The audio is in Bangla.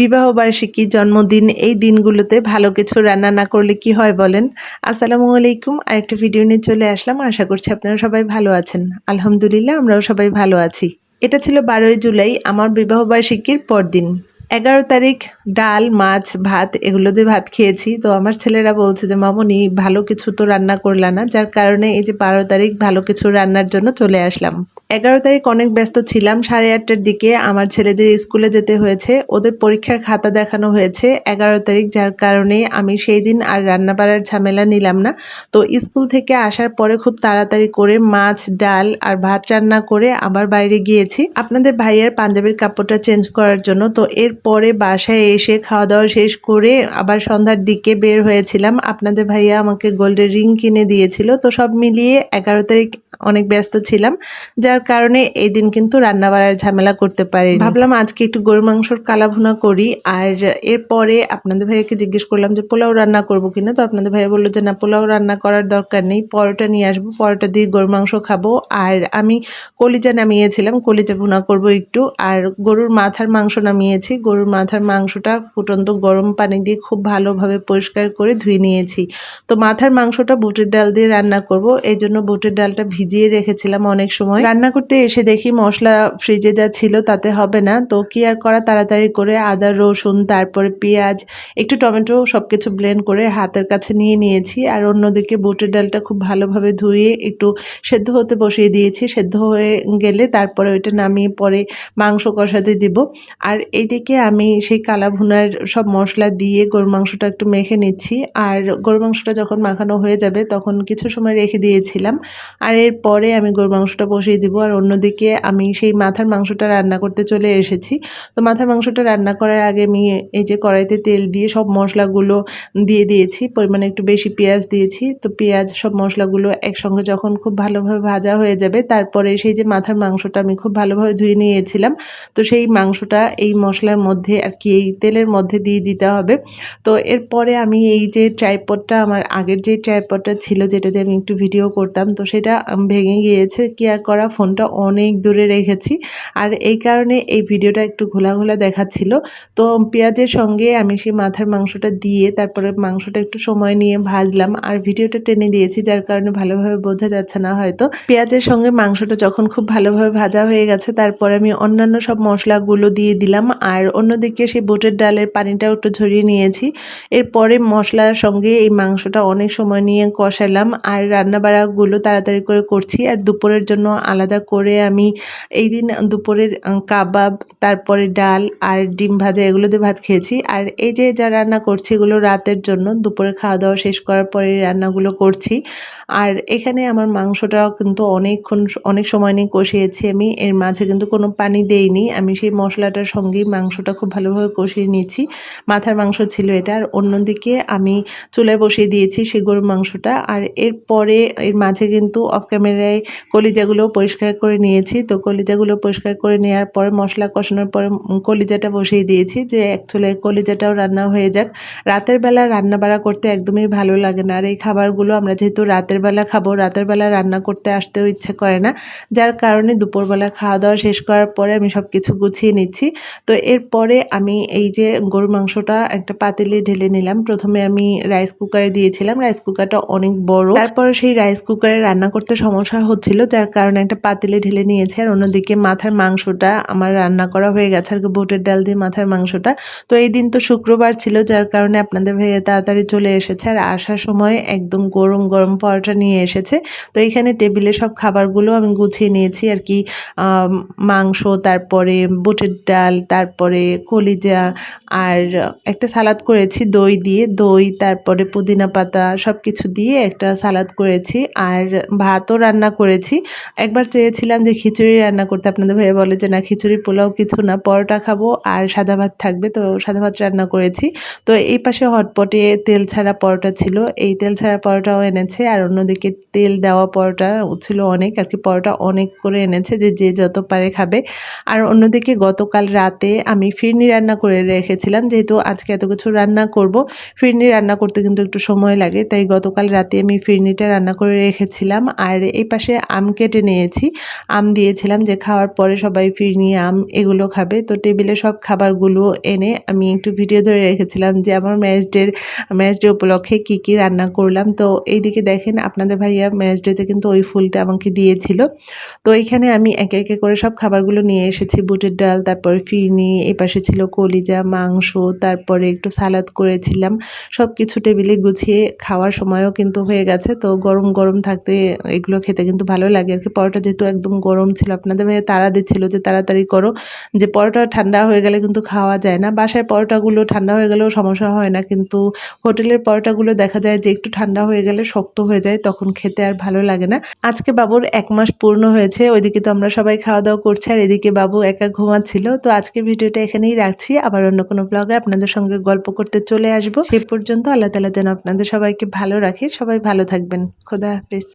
বিবাহ বার্ষিকী জন্মদিন, এই দিনগুলোতে ভালো কিছু রান্না না করলে কি হয় বলেন? আসসালামু আলাইকুম। আরেকটা ভিডিও নিয়ে চলে আসলাম। আশা করছি আপনারা সবাই ভালো আছেন। আলহামদুলিল্লাহ, আমরাও সবাই ভালো আছি। এটা ছিল বারোই জুলাই, আমার বিবাহ বার্ষিকীর পরদিন। এগারো তারিখ ডাল, মাছ, ভাত, এগুলো দিয়ে ভাত খেয়েছি। তো আমার ছেলেরা বলছে যে, মামনি, ভালো কিছু তো রান্না করলা না। যার কারণে এই যে বারো তারিখ ভালো কিছু রান্নার জন্য চলে আসলাম। এগারো তারিখ অনেক ব্যস্ত ছিলাম, সাড়ে আটটার দিকে আমার ছেলেদের স্কুলে যেতে হয়েছে। ওদের পরীক্ষার খাতা দেখানো হয়েছে এগারো তারিখ, যার কারণে আমি সেই দিন আর রান্না বাড়ার ঝামেলা নিলাম না। তো স্কুল থেকে আসার পরে খুব তাড়াতাড়ি করে মাছ, ডাল আর ভাত রান্না করে আবার বাইরে গিয়েছি। আপনাদের ভাইয়ের পাঞ্জাবির কাপড়টা চেঞ্জ করার জন্য। তো এরপরে বাসায় এসে খাওয়া দাওয়া শেষ করে আবার সন্ধ্যার দিকে বের হয়েছিলাম। আপনাদের ভাইয়া আমাকে গোল্ডের রিং কিনে দিয়েছিল। তো সব মিলিয়ে এগারো তারিখ অনেক ব্যস্ত ছিলাম। যার কারণে এই দিন কিন্তু রান্না বাড়ার ঝামেলা করতে পারি ভাবলাম আজকে একটু গরু মাংসর কালা ভুনা করি। আর এরপরে আপনাদের ভাইয়াকে জিজ্ঞেস করলাম যে, পোলাও রান্না করব কিনা? তো আপনাদের ভাইয়া বলল যে, না, পোলাও রান্না করার দরকার নেই। পরোটা নিয়ে আসব। পরোটা দিয়ে গরু মাংস খাব। আর আমি কলিজা নামিয়েছিলাম। কলিজা ভুনা করব একটু। আর গরুর মাথার মাংস নামিয়েছি। গরুর মাথার মাংসটা ফুটন্ত গরম পানি দিয়ে খুব ভালোভাবে পরিষ্কার করে ধুয়ে নিয়েছি। তো মাথার মাংসটা বুটের ডাল দিয়ে রান্না করব। এই জন্য বুটের ডালটা ভিজিয়ে রেখেছিলাম অনেক সময়। রান্না করতে এসে দেখি মশলা ফ্রিজে যা ছিল তাতে হবে না। তো কি আর করা? তাড়াতাড়ি করে আদা, রসুন, তারপরে পেঁয়াজ, একটু টমেটো সব কিছু ব্লেন্ড করে হাতের কাছে নিয়ে নিয়েছি। আর অন্যদিকে বুটের ডালটা খুব ভালোভাবে ধুয়ে একটু সেদ্ধ হতে বসিয়ে দিয়েছি। সেদ্ধ হয়ে গেলে তারপরে ওইটা নামিয়ে পরে মাংস কষাতে দিব। আর এইদিকে আমি সেই কালা ভুনার সব মশলা দিয়ে গরু মাংসটা একটু মেখে নিচ্ছি। আর গরু মাংসটা যখন মাখানো হয়ে যাবে তখন কিছু সময় রেখে দিয়েছিলাম। আর এরপরে আমি গরু মাংসটা বসিয়ে দিব আর অন্যদিকে আমি সেই মাথার মাংসটা রান্না করতে চলে এসেছি। তো মাথার মাংসটা রান্না করার আগে আমি এই যে কড়াইতে তেল দিয়ে সব মশলাগুলো দিয়ে দিয়েছি, পরিমাণে একটু বেশি পেঁয়াজ দিয়েছি। তো পেঁয়াজ, সব মশলাগুলো একসঙ্গে যখন খুব ভালোভাবে ভাজা হয়ে যাবে, তারপরে সেই যে মাথার মাংসটা আমি খুব ভালোভাবে ধুয়ে নিয়েছিলাম, তো সেই মাংসটা এই মশলার মধ্যে আর কি, এই তেলের মধ্যে দিয়ে দিতে হবে। তো এরপরে আমি এই যে ট্রাইপডটা, আমার আগের যে ট্রাইপডটা ছিল, যেটাতে আমি একটু ভিডিও করতাম, তো সেটা ভেঙে গিয়েছে। কি আর করা? ফোনটা অনেক দূরে রেখেছি। আর এই কারণে এই ভিডিওটা একটু ঘোলা ঘোলা দেখাচ্ছিল। তো পেঁয়াজের সঙ্গে আমি সেই মাথার মাংসটা দিয়ে তারপরে মাংসটা একটু সময় নিয়ে ভাজলাম। আর ভিডিওটা টেনে দিয়েছি, যার কারণে ভালোভাবে বোঝা যাচ্ছে না হয়তো। পেঁয়াজের সঙ্গে মাংসটা যখন খুব ভালোভাবে ভাজা হয়ে গেছে, তারপরে আমি অন্যান্য সব মশলাগুলো দিয়ে দিলাম। আর অন্যদিকে সেই বুটের ডালের পানিটাও একটু ঝরিয়ে নিয়েছি। এরপরে মশলার সঙ্গে এই মাংসটা অনেক সময় নিয়ে কষালাম। আর রান্না বাড়াগুলো তাড়াতাড়ি করে করছি আর দুপুরের জন্য আলাদা করে আমি এই দিন দুপুরের কাবাব, তারপরে ডাল আর ডিম ভাজা এগুলো দিয়ে ভাত খেয়েছি। আর এই যে যা রান্না করছি এগুলো রাতের জন্য, দুপুরে খাওয়া দাওয়া শেষ করার পরে রান্নাগুলো করছি। আর এখানে আমার মাংসটাও কিন্তু অনেকক্ষণ অনেক সময় নিয়ে কষিয়েছি আমি। এর মাঝে কিন্তু কোনো পানি দেইনি। আমি সেই মশলাটার সঙ্গেই মাংসটা খুব ভালোভাবে কষিয়ে নিয়েছি। মাথার মাংস ছিল এটা। আর অন্যদিকে আমি চুলায় বসিয়ে দিয়েছি সেই গরুর মাংসটা। আর এরপরে এর মাঝে কিন্তু অফ ক্যামেরায় কলিজাগুলো পরিষ্কার করে নিয়েছি। তো কলিজাগুলো পরিষ্কার করে নেওয়ার পরে, মশলা কষানোর পরে কলিজাটা বসিয়ে দিয়েছি যে অ্যাকচুয়ালি কলিজাটাও রান্না হয়ে যাক। রাতের বেলা রান্না বাড়া করতে একদমই ভালো লাগে না। আর এই খাবারগুলো আমরা যেহেতু রাতের বেলা খাব। রাতের বেলা রান্না করতে আসতেও ইচ্ছে করে না। যার কারণে দুপুরবেলা খাওয়া দাওয়া শেষ করার পরে আমি সব কিছু গুছিয়ে নিচ্ছি। তো এরপরে আমি এই যে গরুর মাংসটা একটা পাতিলে ঢেলে নিলাম। প্রথমে আমি রাইস কুকারে দিয়েছিলাম। রাইস কুকারটা অনেক বড়। তারপরে সেই রাইস কুকারে রান্না করতে সমস্যা হচ্ছিল, যার কারণে একটা পাতিলে ঢেলে নিয়েছে। আর অন্যদিকে মাথার মাংসটা আমার রান্না করা হয়ে গেছে। আর বুটের ডাল দিয়ে মাথার মাংসটা। তো এই দিন তো শুক্রবার ছিল, যার কারণে আপনাদের ভাইয়া তাড়াতাড়ি চলে এসেছে। আর আসার সময় একদম গরম গরম পরোটা নিয়ে এসেছে। তো এখানে টেবিলে সব খাবারগুলো আমি গুছিয়ে নিয়েছি আর কি। মাংস, তারপরে বুটের ডাল, তারপরে কলিজা আর একটা সালাদ করেছি দই দিয়ে। দই, তারপরে পুদিনা পাতা সব কিছু দিয়ে একটা সালাদ করেছি আর ভাতও রান্না করেছি। একবার চেয়েছিলাম যে খিচুড়ি রান্না করতে, আপনাদের ভাইয়া বলে যে, না, খিচুড়ি, পোলাও কিছু না, পরোটা খাব আর সাদা ভাত থাকবে। তো সাদা ভাত রান্না করেছি। তো এই পাশে হটপটে তেল ছাড়া পরোটা ছিল। এই তেল ছাড়া পরোটাও এনেছে আর অন্যদিকে তেল দেওয়া পরোটা ছিল অনেক, আর কি পরোটা অনেক করে এনেছে যে যে যত পারে খাবে। আর অন্যদিকে গতকাল রাতে আমি ফিরনি রান্না করে রেখেছিলাম, যেহেতু আজকে এত কিছু রান্না করব। ফিরনি রান্না করতে কিন্তু একটু সময় লাগে, তাই গতকাল রাতে আমি ফিরনিটা রান্না করে রেখেছিলাম। আর এই পাশে আম কেটে নিয়েছি। আম দিয়েছিলাম যে, খাওয়ার পরে সবাই ফিরনি আম এগুলো খাবে। তো টেবিলে সব খাবারগুলো এনে আমি একটু ভিডিও ধরে রেখেছিলাম যে, আমার ম্যাচ ডের ম্যারেজ ডে উপলক্ষে কী কী রান্না করলাম। তো এইদিকে দেখেন আপনাদের ভাইয়া ম্যারেজ ডেতে কিন্তু ওই ফুলটা আমাকে দিয়েছিল। তো এইখানে আমি একে একে করে সব খাবারগুলো নিয়ে এসেছি। বুটের ডাল, তারপরে ফিরনি এই পাশে ছিল কলিজা, মাংস, তারপরে একটু সালাদ করেছিলাম। সব কিছু টেবিলে গুছিয়ে খাওয়ার সময়ও কিন্তু হয়ে গেছে। তো গরম গরম থাকতে এগুলো খেতে কিন্তু ভালো লাগে। আর কি পরোটা যেহেতু একদম গরম ছিল, আপনাদের ভাইয়া তাড়া দিচ্ছিল যে তাড়াতাড়ি করো। যে পরোটা ঠান্ডা হয়ে গেলে কিন্তু খাওয়া যায় না। বাসায় পরোটাগুলো ঠান্ডা হয়ে গেলেও সমস্যা হয় না। কিন্তু হোটেলের পরোটাগুলো দেখা যায় যে একটু ঠান্ডা হয়ে গেলে শক্ত হয়ে যায়, তখন খেতে আর ভালো লাগে না। আজকে বাবুর এক মাস পূর্ণ হয়েছে, ওইদিকে তো আমরা সবাই খাওয়া দাওয়া করছি, আর এদিকে বাবু একা ঘুমাচ্ছিল। তো আজকে ভিডিওটা এখানেই রাখছি। আবার অন্য কোনো ব্লগে আপনাদের সঙ্গে গল্প করতে চলে আসব। সে পর্যন্ত আল্লাহ তালা যেন আপনাদের সবাইকে ভালো রাখে। সবাই ভালো থাকবেন। খোদা হাফিজ।